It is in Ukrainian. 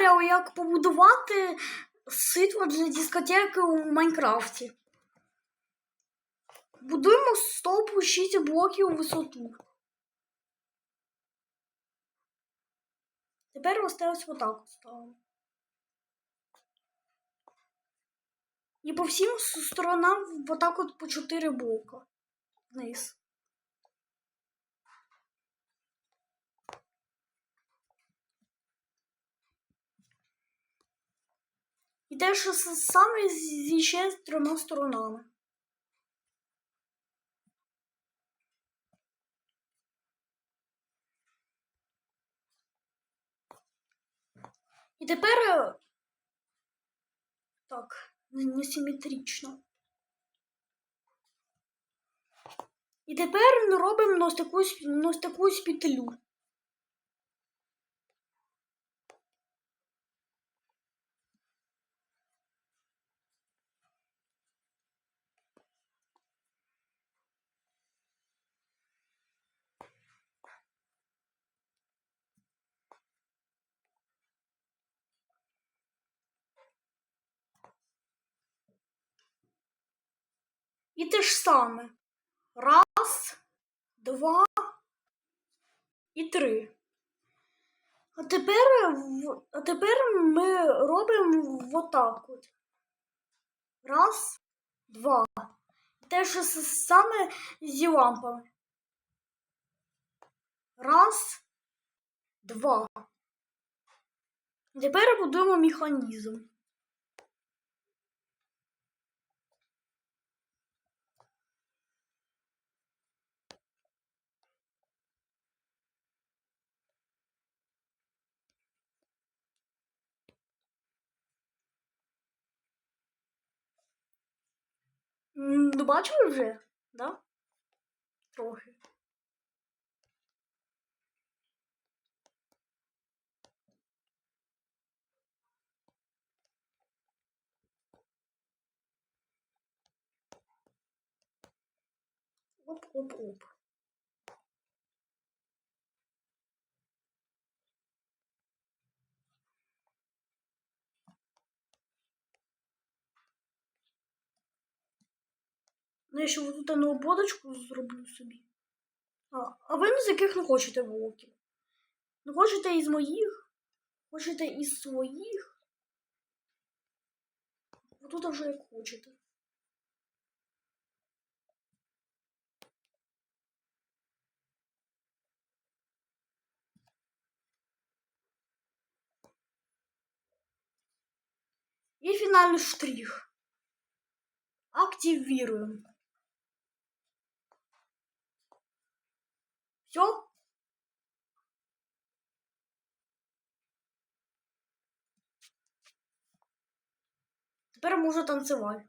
туторіал, як побудувати ситво для дискотеки у Майнкрафті. Будуємо стовпу 6 блоків у висоту. Тепер ось це ось отак ставимо. І по всім сторонам отак от по 4 блока вниз. Те, що саме зі ще з трьома сторонами. І тепер е, так, не- несиметрично. І тепер ми робимо ось таку, ось таку ось те ж саме. Раз, два і три. А тепер, а тепер ми робимо отак от. Раз, два. Те ж саме зі лампами. Раз, два. Тепер будуємо механізм. Ну, бачили вже, да? Трохи. Оп-оп-оп. Я ще тут на ободочку зроблю собі. А, а ви з яких не хочете блоків? Ну, хочете із моїх? Хочете із своїх? Тут вже як хочете. І фінальний штрих. Активируем. Все? Тепер можу танцювати.